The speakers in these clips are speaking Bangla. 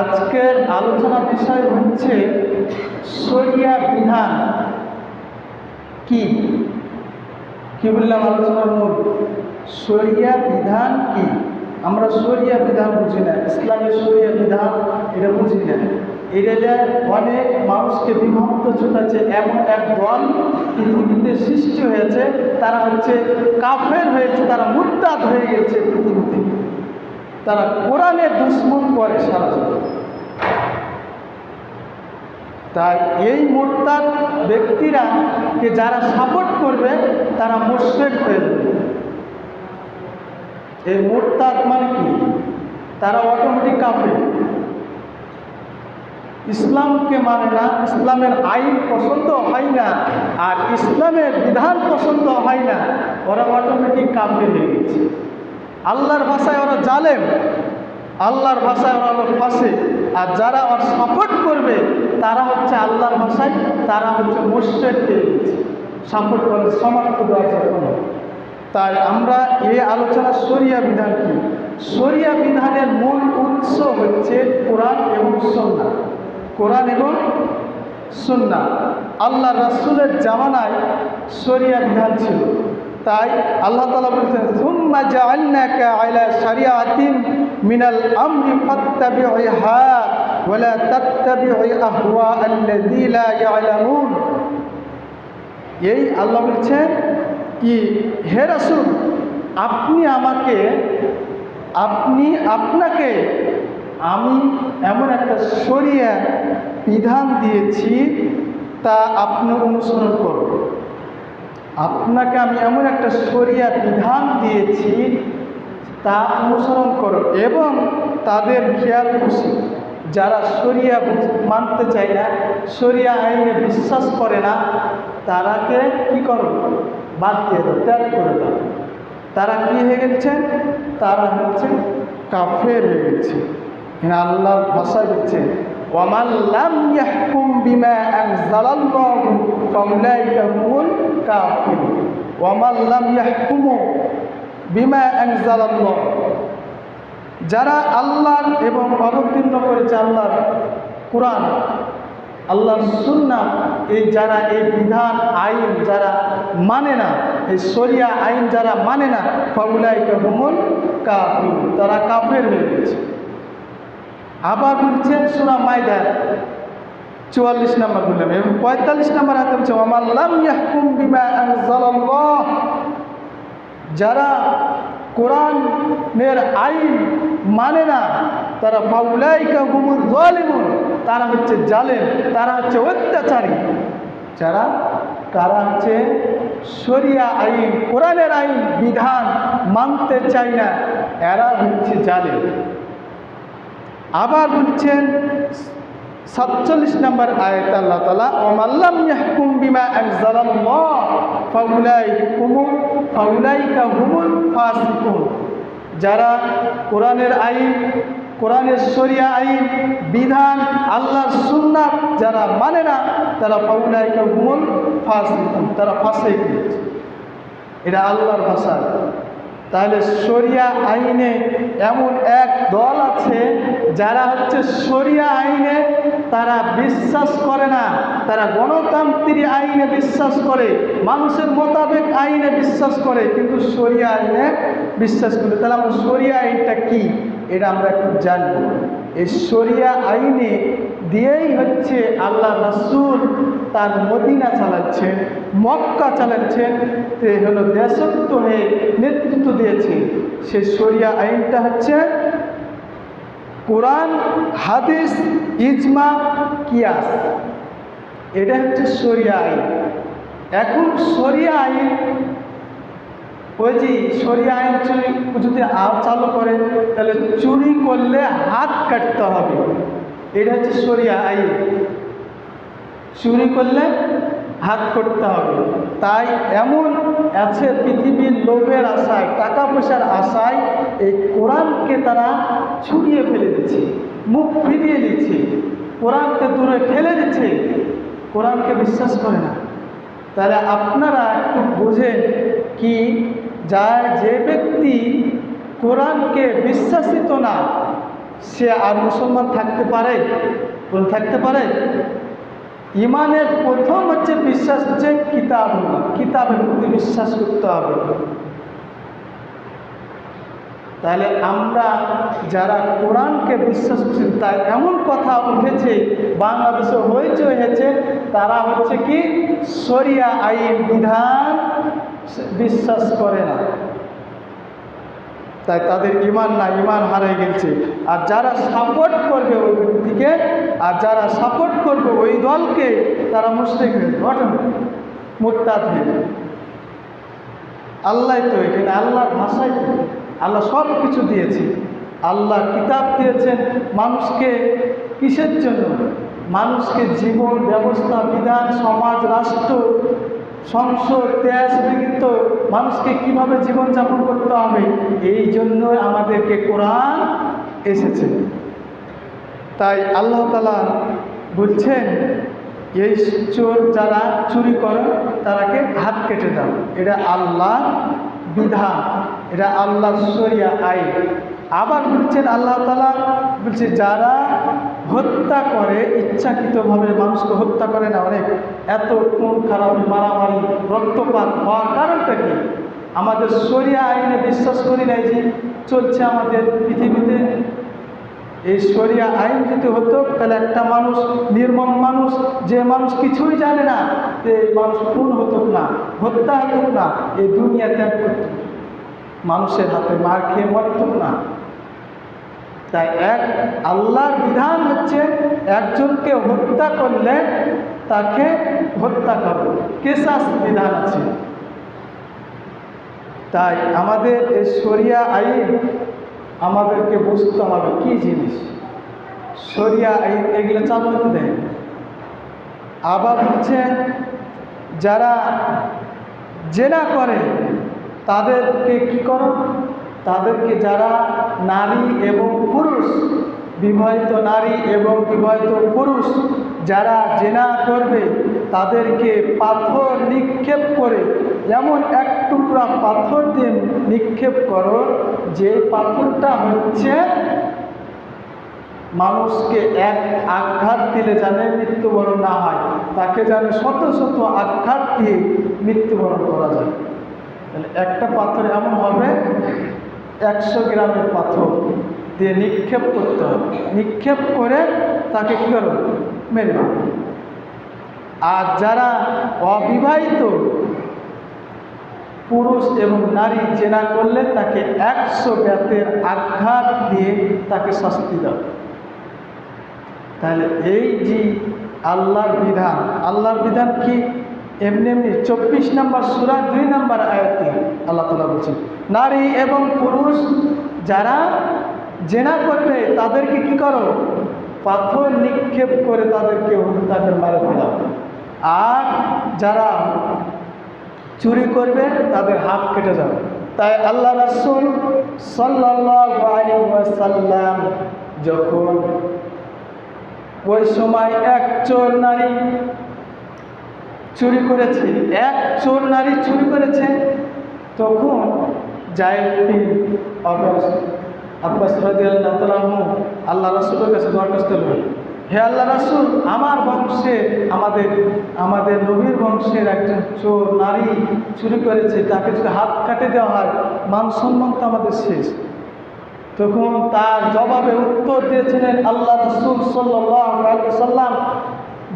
আজকের আলোচনা বিষয় হচ্ছে শরিয়া বিধান। কি? কি বললাম আলোচনার মূল? শরিয়া বিধান কি? আমরা শরিয়া বিধান বুঝি না। ইসলামের শরিয়া বিধান এটা বুঝি না। এটা অনেক মানুষকে বিভক্ত ছুটাচ্ছে, এমন এক দল পৃথিবীতে সৃষ্টি হয়েছে, তারা হচ্ছে কাফের হয়েছে, তারা মুদ্দাত হয়ে গেছে পৃথিবীতে। তারা কোরআনের দুশ্মন করে সারা। তাই এই মোরতাদ ব্যক্তিরা কে যারা সাপোর্ট করবে, তারা মোশেক হয়ে যাবে। এই মোরতাদ মানে কি? তারা অটোমেটিক কাফে ইসলামকে মানে না, ইসলামের আইন পছন্দ হয় না আর ইসলামের বিধান পছন্দ হয় না, ওরা অটোমেটিক কাফে হয়ে গেছে। আল্লাহর ভাষায় ওরা জালেম, আল্লাহর ভাষায় ওরা হলো ফাঁসে আর যারা ওর সাপোর্ট করবে, তারা হচ্ছে আল্লাহর ভাষায়, তারা হচ্ছে পেয়ে সাপোর্ট করে সমর্থ দেওয়ার জন্য। তাই আমরা এই আলোচনা সরিয়া বিধান কি? সরিয়া বিধানের মূল উৎস হচ্ছে কোরআন এবং সন্না কোরআন এবং সুন্না আল্লাহ রাসুলের জামানায় সরিয়া বিধান ছিল। তাই আল্লাহ তালা বলছেন, সুম্মা জাআলনাকা আলা শারিআতিন মিনাল আমরি ফাত্তাবি'হা ওয়ালা তাত্তাবি'ই আহওয়া আল্লাযী লা ইয়ালামুন। এই আল্লাহ বলছেন কি, হে রাসূল, আপনি আমাকে, আপনি আপনাকে আমি এমন একটা শরিয়া বিধান দিয়েছি তা আপনি অনুসরণ করুন। আপনাকে আমি এমন একটা শরিয়া বিধান দিয়েছি তা অনুসরণ করো এবং তাদের খেয়াল খুশি। যারা বুঝ- মানতে চায় না, শরিয়া আইনে বিশ্বাস করে না, তারাকে কি করো? বাদ দিয়ে দাও, ত্যাগ করে দাও। তারা কি হয়ে গেছেন তারা হচ্ছে কাফের হয়ে গেছে। আল্লাহর ভাষা দিচ্ছে ওয়ামান লাম ইয়াহকুমু বিমা আনজালাল্লাহ। যারা আল্লাহর এবং অবতীর্ণ করেছে আল্লাহর কোরআন, আল্লাহর সুন্না এই যারা এই বিধান, আইন যারা মানে না, এই শরিয়া আইন যারা মানে না, ফাউলাইকা হুমুল কাফির তারা কাফের হয়ে গেছে। আবার বলছেন সুরা মাইদার চুয়াল্লিশ নম্বর বললাম, এবং পঁয়তাল্লিশ নম্বর হাতে বলছে ওমাল্লাম ইয়াহকুম বিমা আনজালাল্লাহ। যারা কোরআনের আইন মানে না, তারা ফাউলাইকা হুমুল জালিমুন, তারা হচ্ছে জালেম, তারা হচ্ছে অত্যাচারী। যারা, তারা হচ্ছে শরিয়া আইন, কোরআনের আইন, বিধান মানতে চায় না, এরা হচ্ছে জালেম। আবার বলছেন, সাতচল্লিশ নম্বর আয়াত আল্লাহ তালা ওমাল্লাম ইয়াহকুম বিমা আনজালাল্লাহ ফাউলাইকুম ফাউলাইকা হুমুল ফাসিকুন। যারা কোরআনের আইন, কোরআনের শরিয়া আইন, বিধান, আল্লাহর সুন্নাত যারা মানে না, তারা ফাউলাইকা হুমুল ফাসিকুন, তারা ফাঁসে এটা আল্লাহর ভাষা। তাহলে শরিয়া আইনে এমন এক দল আছে, যারা হচ্ছে শরিয়া আইনে তারা বিশ্বাস করে না। তারা গণতান্ত্রিক আইনে বিশ্বাস করে, মানুষের মোতাবেক আইনে বিশ্বাস করে, কিন্তু শরিয়া আইনে বিশ্বাস করে তাহলে আমরা শরিয়া আইনটা কি? এটা আমরা একটু জানব। এই শরিয়া আইনে দিয়েই হচ্ছে আল্লাহ রাসূল তার মদিনা চালাচ্ছেন মক্কা চালাচ্ছেন, তে হলো দেশত্ব হয়ে নেতৃত্ব দিয়েছে। সে শরিয়া আইনটা হচ্ছে কোরআন, হাদিস, ইজমা, কিয়াস। এটা হচ্ছে শরিয়া আইন। এখন শরিয়া আইন, ওই যে শরিয়া আইন চুরি যদি চালু করে, তাহলে চুরি করলে হাত কাটতে হবে। এটা হচ্ছে শরিয়া আইন। চুরি করলে হাত করতে হবে। তাই এমন আছে পৃথিবীর লোভের আশায় টাকা পয়সার আশায় এই কোরআনকে তারা ছুড়িয়ে ফেলে দিচ্ছে, মুখ ফিরিয়ে দিচ্ছে কোরআনকে দূরে ফেলে দিচ্ছে। কোরআনকে বিশ্বাস করে না। তাহলে আপনারা একটু বোঝেন কি, যার যে ব্যক্তি কোরআনকে বিশ্বাসিত না, সে আর মুসলমান থাকতে পারে বলে থাকতে পারে? ইমানের প্রথম হচ্ছে বিশ্বাস হচ্ছে কিতাব। কিতাবের প্রতি বিশ্বাস করতে হবে। তাহলে আমরা যারা কোরআনকে বিশ্বাস করছি তাই এমন কথা উঠেছে, বাংলাদেশে হইচই হয়েছে, তারা হচ্ছে কি? সরিয়া আইন বিধান বিশ্বাস করে না। তাই তাদের ইমান না, ইমান হারে গেছে। আর যারা সাপোর্ট করবে ওই ব্যক্তিকে, আর যারা সাপোর্ট করবে ওই দলকে, তারা মুসলিম হয়ে ঘটন মোরতাদ হয়ে যাবে। আল্লাহ তো এখানে, আল্লাহর ভাষাই তো। আল্লাহ সব কিছু দিয়েছে। আল্লাহ কিতাব দিয়েছেন মানুষকে কিসের জন্য? মানুষকে জীবন, ব্যবস্থা, বিধান, সমাজ, রাষ্ট্র, সংসদ, দেশ বিগিত মানুষকে কীভাবে জীবনযাপন করতে হবে? এই জন্য আমাদেরকে কোরআন এসেছে। তাই আল্লাহ তালা বলছেন, এই চোর যারা চুরি করে, তারাকে হাত কেটে দাও। এটা আল্লাহ বিধান, এটা আল্লাহ সরিয়া আইন। আবার বলছেন আল্লাহ তালা বলছে, যারা হত্যা করে, ইচ্ছাকৃতভাবে মানুষকে হত্যা করে না অনেক এত খুন, খারাপ, মারামারি, রক্তপাত হওয়ার কারণটা কি? আমাদের সরিয়া আইনে বিশ্বাস করি নাই যে চলছে আমাদের পৃথিবীতে এই সরিয়া আইন যদি হতো, তাহলে একটা মানুষ, নির্মম মানুষ, যে মানুষ কিছুই জানে না, যে মানুষ খুন হতো না, হত্যা হতো না, এই দুনিয়া ত্যাগ করত। মানুষের হাতে মার খেয়ে মরত না। তাই এক, আল্লাহর বিধান হচ্ছে একজনকে হত্যা করলে তাকে হত্যা করো। কেসাস বিধান আছে। তাই আমাদের এই সরিয়া আইন আমাদেরকে বুঝতে হবে কি জিনিস? সরিয়া এগুলো চালু হতে দেয়। আবার হচ্ছে যারা জেনা করে, তাদেরকে কি করো? তাদেরকে যারা নারী এবং পুরুষ, বিবাহিত নারী এবং বিবাহিত পুরুষ, যারা জেনা করবে, তাদেরকে পাথর নিক্ষেপ করে, এমন এক টুকরা পাথর দিয়ে নিক্ষেপ করো, যে পাথরটা হচ্ছে মানুষকে এক আঘাত দিলে জানে মৃত্যুবরণ না হয়, তাকে জানে শত শত আঘাত দিয়ে মৃত্যুবরণ করা যায়। তাহলে একটা পাথর এমন হবে, একশো গ্রামের পাথর দিয়ে নিক্ষেপ করতে হবে। নিক্ষেপ করে তাকে কী করো? মেরে আর যারা অবিবাহিত পুরুষ এবং নারী জেনা করলে তাকে একশো ব্যাতের আঘাত দিয়ে তাকে শাস্তি দাও। তাহলে এই যে আল্লাহর বিধান আল্লাহর বিধান কি? এমনি এমনি চব্বিশ নম্বর সুরা, দুই নম্বর আয়াতে আল্লাহ তালা বলছেন, নারী এবং পুরুষ যারা জেনা করবে তাদেরকে কি করো? পাথর নিক্ষেপ করে তাদেরকে তাকে মারে ফেলাও। আর যারা চুরি করবে, তাদের হাত কেটে যাবে। তাই আল্লাহ রাসুল সাল্লাম যখন ওই সময় এক চোর নারী চুরি করেছে, এক চোর নারী চুরি করেছে, তখন জায়দ আব্বাস আব্বাস রাদিয়াল্লাহু আল্লাহ রাসুলের কাছে দরখাস্ত হে আল্লাহ রাসুল, আমার বংশে, আমাদের আমাদের নবীর বংশের একজন চোর, নারী চুরি করেছে, তাকে যদি হাত কাটে দেওয়া হয়, মান সম্মান তো আমাদের শেষ। তখন তার জবাবে উত্তর দিয়েছিলেন আল্লাহ রসুল সাল্লাম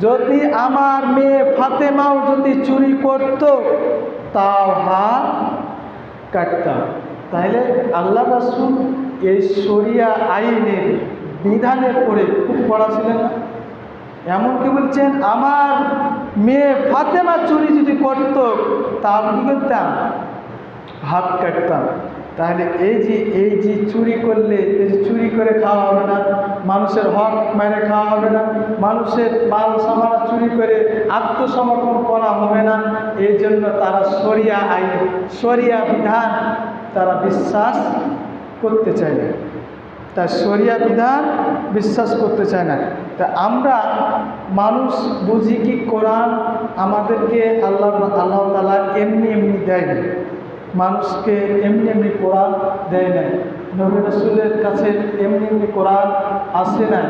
যদি আমার মেয়ে ফাতেমাও যদি চুরি করত, তাও হাত কাটতাম। তাহলে আল্লাহ রসুল এই শরিয়া আইনের বিধানের পরে খুব পড়া ছিলেন না। এমনকি বলছেন, আমার মেয়ে ফাতেমা চুরি যদি করত তাও কী করতাম? হাত কাটতাম। তাহলে এই যে এই যে চুরি করলে, এই চুরি করে খাওয়া হবে না, মানুষের হক মেরে খাওয়া হবে না, মানুষের মাল সামান চুরি করে আত্মসমর্পণ করা হবে না, এই জন্য তারা সরিয়া আইন সরিয়া বিধান, তারা বিশ্বাস করতে চায় না। তা সরিয়া বিধান বিশ্বাস করতে চায় না। তা আমরা মানুষ বুঝি কি কোরআন আমাদেরকে আল্লাহ আল্লাহ তালা এমনি এমনি দেয়নি। মানুষকে এমনি এমনি কোরআন দেয় না নবী রসুলের কাছে এমনি এমনি কোরআন আসে না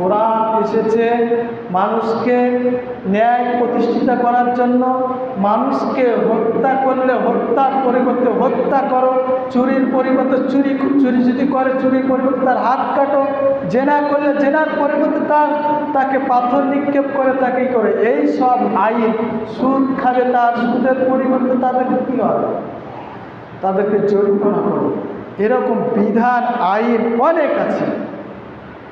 কোরআন এসেছে, মানুষকে ন্যায় প্রতিষ্ঠিত করার জন্য, মানুষকে হত্যা করলে হত্যার পরিবর্তে হত্যা করো, চুরির পরিবর্তে চুরি চুরি যদি করে, চুরির পরিবর্তে তার হাত কাটো, জেনা করলে জেনার পরিবর্তে তার, তাকে পাথর নিক্ষেপ করে তাকে ই করে। এই সব আইন, সুদ খাবে তার, সুদের পরিবর্তে তাদেরকে কী হয় তাদেরকে জরিমানা করো। এরকম বিধান, আইন অনেক আছে।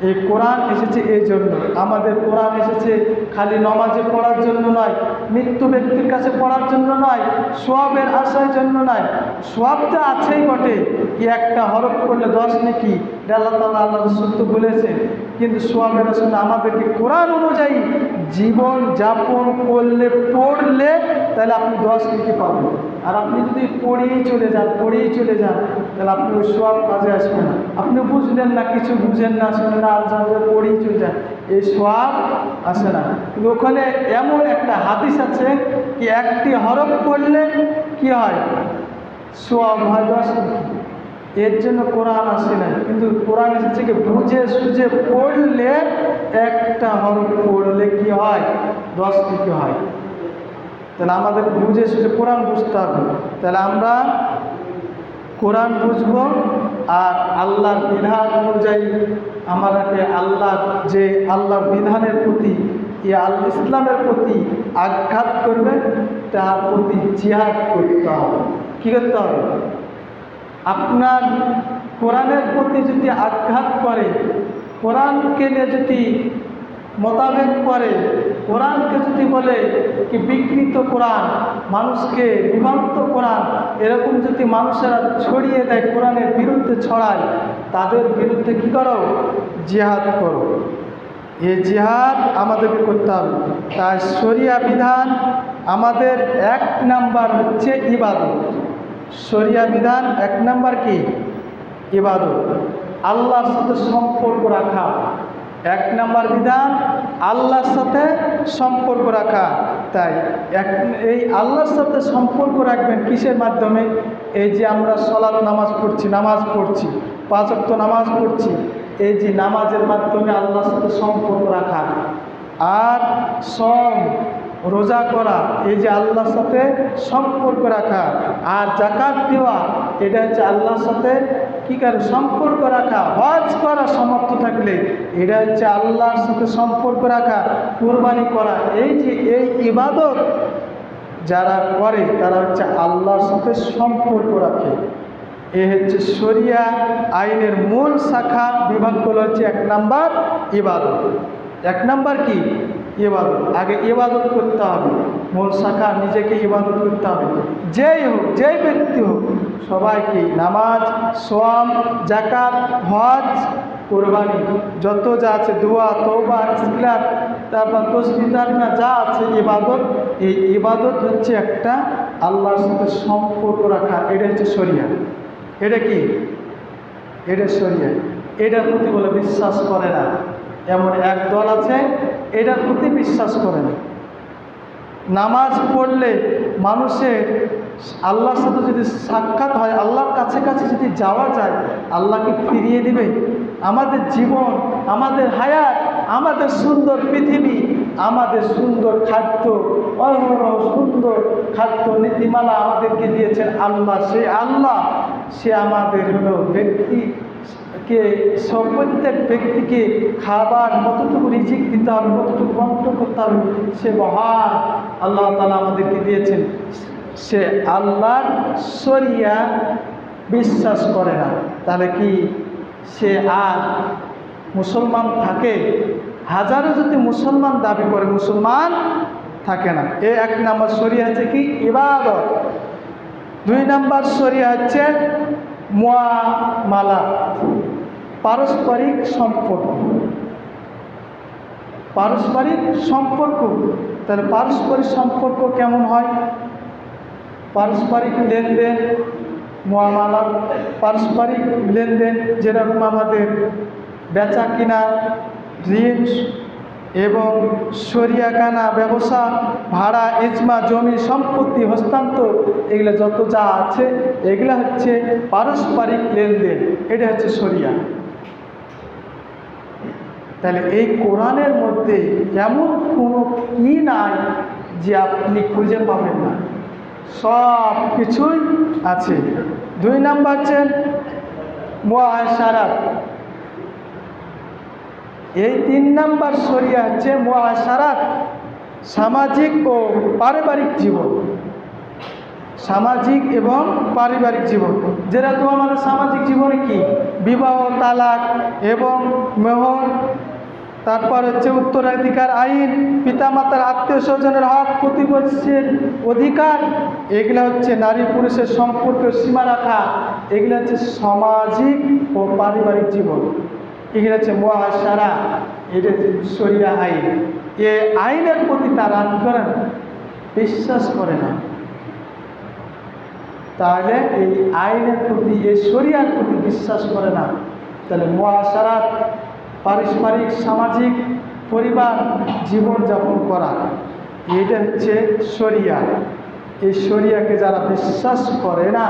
এই কোরআন এসেছে এই জন্য। আমাদের কোরআন এসেছে খালি নমাজে পড়ার জন্য নয়, মৃত্যু ব্যক্তির কাছে পড়ার জন্য নয়, সোয়াবের আশার জন্য নয়। সোয়াবটা আছেই বটে, কি একটা হরফ করলে দশ নাকি? আল্লাহ তালা আল্লাহ রসুল তো কিন্তু সোয়াবের আসলে আমাদেরকে কোরআন অনুযায়ী জীবন যাপন করলে, পড়লে তাহলে আপনি দশ নাকি পাবেন। আর আপনি যদি পড়েই চলে যান, পড়েই চলে যান, তাহলে আপনি ওই সোয়াব কাজে আসবে না। আপনি বুঝলেন না, কিছু বুঝেন না শুনেন না, আর জানলে পড়েই চলে যান। এই সোয়াব আসে না। কিন্তু ওখানে এমন একটা হাদিস আছে কি, একটি হরফ পড়লে কি হয়? সোয়াব হয় দশ এর জন্য কোরআন আসে না। কিন্তু কোরআন এসেছে কি, বুঝে সুঝে পড়লে একটা হরফ পড়লে কি হয়? দশ থেকে হয়। তাহলে আমাদের বুঝে সুঝে কোরআন বুঝতে হবে। তাহলে আমরা কোরআন বুঝব আর আল্লাহর বিধান অনুযায়ী আমাদেরকে আল্লাহর যে আল্লাহর বিধানের প্রতি এই আল ইসলামের প্রতি আঘাত করবে, তার প্রতি জিহাদ করতে হবে। কী করতে হবে? আপনার কোরআনের প্রতি যদি আঘাত করে, কোরআনকে নিয়ে যদি মোতাবেক করে। কোরআনকে যদি বলে কি বিকৃত কোরআন, মানুষকে বিভক্ত কোরআন, এরকম যদি মানুষেরা ছড়িয়ে দেয়, কোরআনের বিরুদ্ধে ছড়ায়, তাদের বিরুদ্ধে কী করো? জিহাদ করো। এ জিহাদ আমাদেরকে করতে হবে। তাই শরিয়া বিধান আমাদের এক নাম্বার হচ্ছে ইবাদত। শরিয়া বিধান এক নাম্বার কি? ইবাদত। আল্লাহর সাথে সম্পর্ক রাখা। এক নম্বর বিধান, আল্লাহর সাথে সম্পর্ক রাখা। তাই এক, এই আল্লাহর সাথে সম্পর্ক রাখবেন কিসের মাধ্যমে? এই যে আমরা সলাৎ নামাজ পড়ছি নামাজ পড়ছি পাঁচক্ত নামাজ পড়ছি, এই যে নামাজের মাধ্যমে আল্লাহর সাথে সম্পর্ক রাখা। আর সম রোজা করা, এই যে আল্লাহর সাথে সম্পর্ক রাখা আর জাকাত দেওয়া, এটা হচ্ছে আল্লাহর সাথে কী করে সম্পর্ক রাখা, হজ করা সমর্থ থাকলে, এটা হচ্ছে আল্লাহর সাথে সম্পর্ক রাখা, কুরবানি করা, এই যে এই ইবাদত যারা করে, তারা হচ্ছে আল্লাহর সাথে সম্পর্ক রাখে। এ হচ্ছে শরিয়া আইনের মূল শাখা, বিভাগগুলো হচ্ছে এক নাম্বার ইবাদত। এক নাম্বার কি? ইবাদত। আগে ইবাদত করতে হবে। মূল শাখা, নিজেকে ইবাদত করতে হবে। যেই হোক, যেই ব্যক্তি হোক, সবাইকে নামাজ, সোয়াম জাকাত হজ, কোরবানি, যত যা আছে, দোয়া তৌবা ইসলাম, তারপর তসবিতারমা যা আছে ইবাদত, এই ইবাদত হচ্ছে একটা আল্লাহর সাথে সম্পর্ক রাখা। এটা হচ্ছে শরিয়া। এটা কি? এটা শরিয়া। এটার প্রতি বলে বিশ্বাস করে না। এমন এক দল আছে এটার প্রতি বিশ্বাস করে না। নামাজ পড়লে মানুষের আল্লাহর সাথে যদি সাক্ষাৎ হয়, আল্লাহর কাছে কাছে যদি যাওয়া যায় আল্লাহকে ফিরিয়ে দিবে? আমাদের জীবন, আমাদের হায়াত, আমাদের সুন্দর পৃথিবী, আমাদের সুন্দর খাদ্য, অহরহ সুন্দর খাদ্য নীতিমালা আমাদেরকে দিয়েছেন আল্লাহ। সে আল্লাহ, সে আমাদের হলো ব্যক্তি। কে সব প্রত্যেক ব্যক্তিকে খাবার কতটুকু রিজিক দিতে হবে, কতটুকু বন্টন করতে হবে, সে মহান আল্লাহ তালা আমাদেরকে দিয়েছেন। সে আল্লাহর সরিয়া বিশ্বাস করে না। তাহলে কি সে আর মুসলমান থাকে? হাজারো যদি মুসলমান দাবি করে, মুসলমান থাকে না। এ এক নম্বর সরিয়া হচ্ছে কি? ইবাদত। দুই নম্বর সরিয়া হচ্ছে মালা পারস্পরিক সম্পর্ক। পারস্পরিক সম্পর্ক, তাহলে পারস্পরিক সম্পর্ক কেমন হয়? পারস্পরিক লেনদেন মহামালা পারস্পরিক লেনদেন যেরকম আমাদের বেচা কিনা, ঋণ এবং সরিয়াখানা ব্যবসা, ভাড়া, ইজমা, জমি, সম্পত্তি, হস্তান্তর, এগুলো যত যা আছে, এগুলো হচ্ছে পারস্পরিক লেনদেন। এটা হচ্ছে সরিয়া তাহলে এই কোরআনের মধ্যে এমন কোনো কি নাই যে আপনি খুঁজে পাবেন না। সব কিছুই আছে। দুই নাম্বার হচ্ছেন মোয়াশারাত এই তিন নাম্বার সরিয়া হচ্ছে মোয়াশারাত সামাজিক ও পারিবারিক জীবন। সামাজিক এবং পারিবারিক জীবন। যেরকম আমাদের সামাজিক জীবনে কি? বিবাহ, তালাক এবং মেহর, তারপর হচ্ছে উত্তরাধিকার আইন, পিতামাতার আত্মীয় স্বজনের হক, প্রতিবেশীর অধিকার, এগুলো হচ্ছে নারী পুরুষের সম্পর্কের সীমা রাখা, এগুলো হচ্ছে সামাজিক ও পারিবারিক জীবন। এগুলো হচ্ছে মহাসারা, এটা সরিয়া আইন। এ আইনের প্রতি তারা কি করে বিশ্বাস করে না। তাহলে এই আইনের প্রতি, এই শরিয়ার প্রতি বিশ্বাস করে না। তাহলে মহাসারাত পারস্পরিক সামাজিক পরিবার জীবনযাপন করা এটা হচ্ছে শরিয়া। এই শরিয়াকে যারা বিশ্বাস করে না,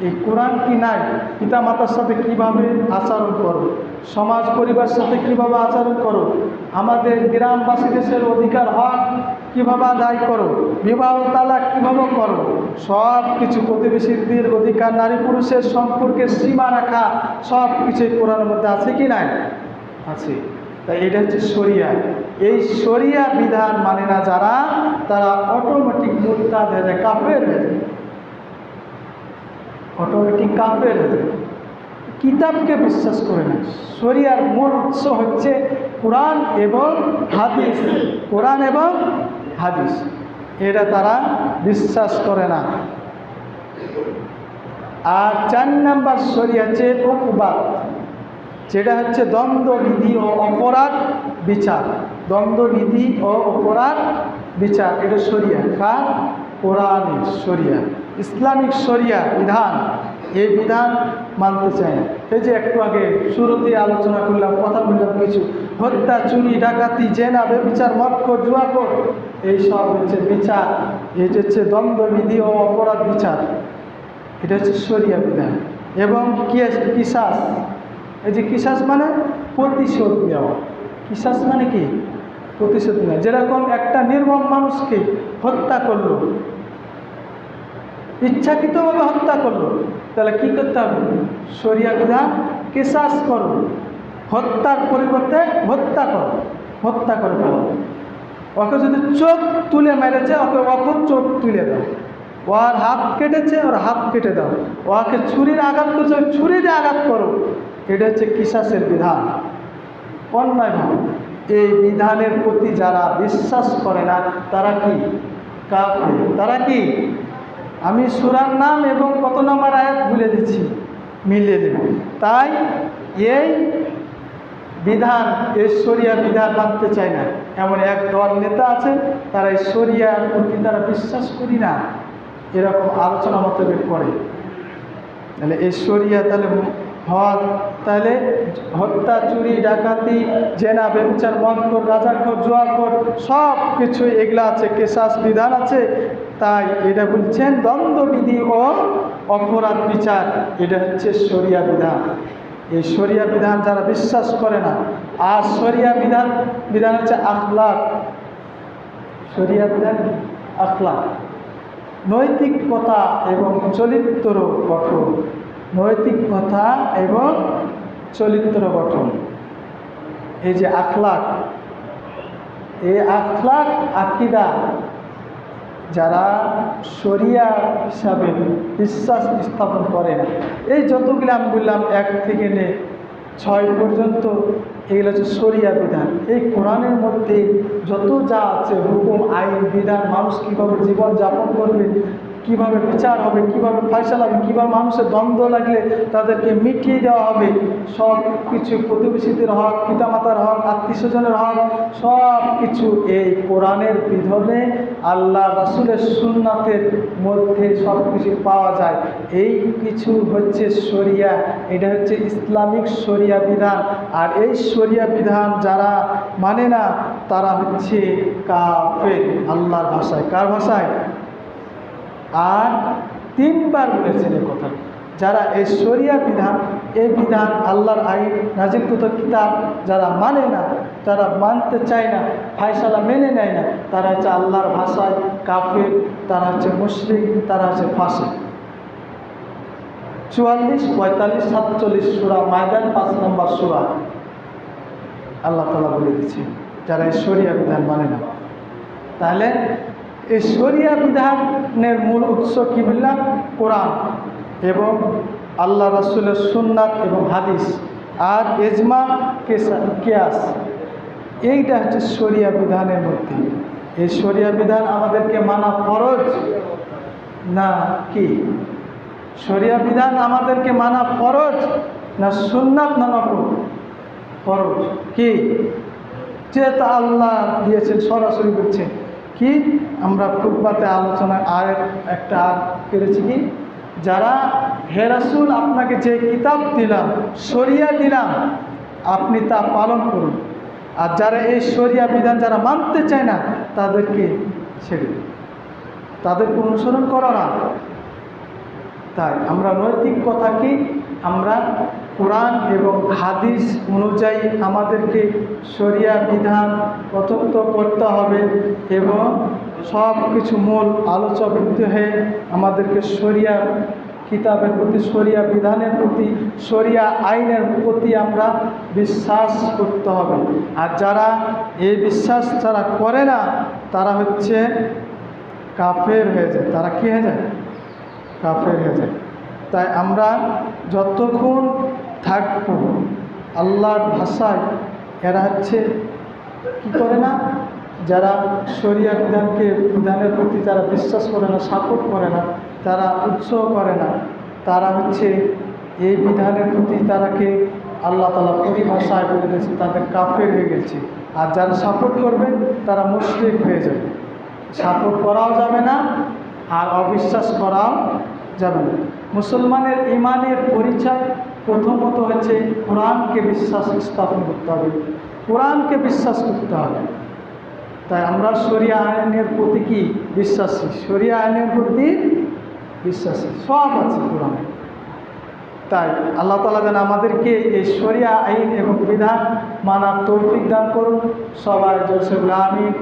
এই কোরআন কি নাই, পিতামাতার সাথে কীভাবে আচরণ করো? সমাজ পরিবার সাথে কীভাবে আচরণ করো? আমাদের গ্রামবাসী দেশের অধিকার হক কীভাবে আদায় করো? বিবাহ তালাক কীভাবে করো? সব কিছু প্রতিবেশীদের অধিকার, নারী পুরুষের সম্পর্কের সীমা রাখা সব কিছুই কোরআনের মধ্যে আছে কি নাই? আছে। তাই এটা হচ্ছে শরিয়া। এই শরিয়া বিধান মানে না যারা, তারা অটোমেটিক মুরতাদ হয়ে যায় কাফের হয়ে অটোমেটিক কাফের হয়ে কিতাবকে বিশ্বাস করে না। শরিয়ার মূল উৎস হচ্ছে কোরআন এবং হাদিস। কোরআন এবং হাদিস। এটা তারা বিশ্বাস করে না। আর চার নাম্বার শরিয়া হচ্ছে উপবাদ যেটা হচ্ছে দ্বন্দ্ব দ্বন্দ্ববিধি ও অপরাধ বিচার। দ্বন্দ্ববিধি ও অপরাধ বিচার, এটা শরিয়া। কার? কোরআনের শরিয়া। ইসলামিক শরিয়া বিধান এই বিধান মানতে চায় এই যে একটু আগে শুরুতে আলোচনা করলাম, কথা বললাম কিছু। হত্যা, চুরি, ডাকাতি, জেনা, বেবিচার মক্কর জুয়াকর এইসব হচ্ছে বিচার। এটা হচ্ছে দ্বন্দ্ববিধি ও অপরাধ বিচার, এটা হচ্ছে শরিয়া বিধান। এবং কিসাস। এই যে কিসাস মানে প্রতিশোধ নেওয়া। কিসাস মানে কি? প্রতিশোধ নেয়। যেরকম একটা নির্মম মানুষকে হত্যা করল, ইচ্ছাকৃতভাবে হত্যা করল, তাহলে কি করতে হবে? শরিয়া বিধান কেশাস করো। হত্যার পরিবর্তে হত্যা করো। হত্যা করে ফেলো। ওকে যদি চোখ তুলে মেরেছে, ওকে ওকে চোখ তুলে দাও। ওর হাত কেটেছে, ওর হাত কেটে দাও। ওকে ছুরির আঘাত করছে ছুরি দিয়ে আঘাত করো। এটা হচ্ছে কিসাসের বিধান। অন্যায়ভাবে এই বিধানের প্রতি যারা বিশ্বাস করে না, তারা কি? কাফের। তারা কি? আমি সুরার নাম এবং কত নম্বর আয়াত ভুলে দিচ্ছি, মিলিয়ে দেব তাই এই বিধান ঈশ্বরিয়া বিধান মানতে চায় না। এমন এক দল নেতা আছে, তারা ঈশ্বরিয়ার প্রতি তারা বিশ্বাস করি না। এরকম আলোচনা মতভেদ করে। তাহলে ঈশ্বরিয়া তাহলে হক। তাহলে হত্যা, চুরি, ডাকাতি, জেনা বেবিচার মনকর রাজাখর, জোয়াখর সব কিছুই এগুলা আছে, কেশাস বিধান আছে। তাই এটা বলছেন দ্বন্দ্ববিধি ও অপরাধ বিচার। এটা হচ্ছে শরিয়া বিধান। এই শরিয়া বিধান যারা বিশ্বাস করে না, আর শরিয়া বিধান বিধান হচ্ছে আখলাক। শরিয়া বিধান আখলাক। নৈতিকতা এবং চরিত্র গঠন। নৈতিকতা এবং চরিত্র গঠন। এই যে আখলাক, এই আখলাক আকিদা যারা শরিয়া হিসাবে বিশ্বাস স্থাপন করে না, এই যতগুলো আমি বললাম, এক থেকে নে ছয় পর্যন্ত, এগুলো হচ্ছে শরিয়া বিধান। এই কোরআনের মধ্যে যত যা আছে, হুকুম, আইন, বিধান, মানুষ কীভাবে জীবনযাপন করবে কীভাবে বিচার হবে, কীভাবে ফয়সালা হবে কীভাবে মানুষের দ্বন্দ্ব লাগলে তাদেরকে মিটিয়ে দেওয়া হবে, সব কিছু প্রতিবেশীদের হক, পিতামাতার হক আত্মীয় স্বজনের হক, সব কিছু এই কোরআনের বিধনে আল্লাহ রাসুলের সুন্নাতের মধ্যে সব কিছু পাওয়া যায়। এই কিছু হচ্ছে শরিয়া, এটা হচ্ছে ইসলামিক শরিয়া বিধান। আর এই শরিয়া বিধান যারা মানে না, তারা হচ্ছে কাফের, আল্লাহর ভাষায়। কার ভাষায়? আর তিনবার বলেছেন এই কথা। যারা এই শরিয়া বিধান, এই বিধান আল্লাহর আইন নাজিলকৃত কিতাব যারা মানে না, যারা মানতে চায় না, ফায়সালা মেনে নেয় না, তারা হচ্ছে আল্লাহর ভাষায় কাফের, তারা হচ্ছে মুসলিম তারা হচ্ছে ফাঁসে চুয়াল্লিশ, পঁয়তাল্লিশ, সাতচল্লিশ সুরা ময়দান, পাঁচ নম্বর সুরা। আল্লাহ তালা বলে দিচ্ছে যারা এই শরিয়া বিধান মানে না। তাহলে এই শরিয়া বিধানের মূল উৎস কী বললাম কোরআন এবং আল্লাহ রাসুলের সুন্নাত এবং হাদিস আর এজমা কেয়াস। এইটা হচ্ছে শরিয়া বিধানের মধ্যে এই শরিয়া বিধান আমাদেরকে মানা ফরজ না কি? শরিয়া বিধান আমাদেরকে মানা ফরজ না সুন্নাত না নকল ফরজ। কি? যেহেতু আল্লাহ দিয়েছেন, সরাসরি বলছেন। কি? আমরা ফুটপাতে আলোচনা আর একটা আর করেছি কি? যারা হেরাসুল আপনাকে যে কিতাব দিলাম সরিয়া দিলাম, আপনি তা পালন করুন। আর যারা এই সরিয়া বিধান যারা মানতে চায় না, তাদেরকে ছেড়ে তাদেরকে অনুসরণ করো না। তাই আমরা নৈতিক কথা কি? আমরা কোরআন এবং হাদিস অনুযায়ী আমাদেরকে শরিয়া বিধান প্রথমত করতে হবে এবং সব কিছু মূল আলোচবিদ্ধ হয়ে আমাদেরকে শরিয়া কিতাবের প্রতি, শরিয়া বিধানের প্রতি, শরিয়া আইনের প্রতি আমরা বিশ্বাস করতে হবে। আর যারা এই বিশ্বাস যারা করে না, তারা হচ্ছে কাফের হয়ে যায়। তারা কী হয়ে যায়? কাফের হয়ে যায়। তাই আমরা যতক্ষণ থাকব আল্লাহর ভাষায় এরা হচ্ছে কী করে না? যারা শরিয়া বিধানকে, বিধানের প্রতি যারা বিশ্বাস করে না সাপোর্ট করে না, তারা উৎসাহ করে না, তারা হচ্ছে এই বিধানের প্রতি তারাকে আল্লাহ তালা পরিভাষায় বলে দিয়েছে, তাদের কাফের হয়ে গেছে। আর যারা সাপোর্ট করবে, তারা মুশরিক হয়ে যাবে। সাপোর্ট করাও যাবে না, আর অবিশ্বাস করাও যাবে না। মুসলমানের ইমানের পরিচয় প্রথমত হচ্ছে কোরআনকে বিশ্বাস স্থাপন করতে হবে। কোরআনকে বিশ্বাস করতে হবে। তাই আমরা শরিয়া আইনের প্রতি কি বিশ্বাসী? শরিয়া আইনের প্রতি বিশ্বাসী। সব আছে কোরআনে। তাই আল্লাহ তালা যেন আমাদেরকে এই শরিয়া আইন এবং বিধান মানার তৌফিক দান করুন। সবাই জোসেফুল আমিন।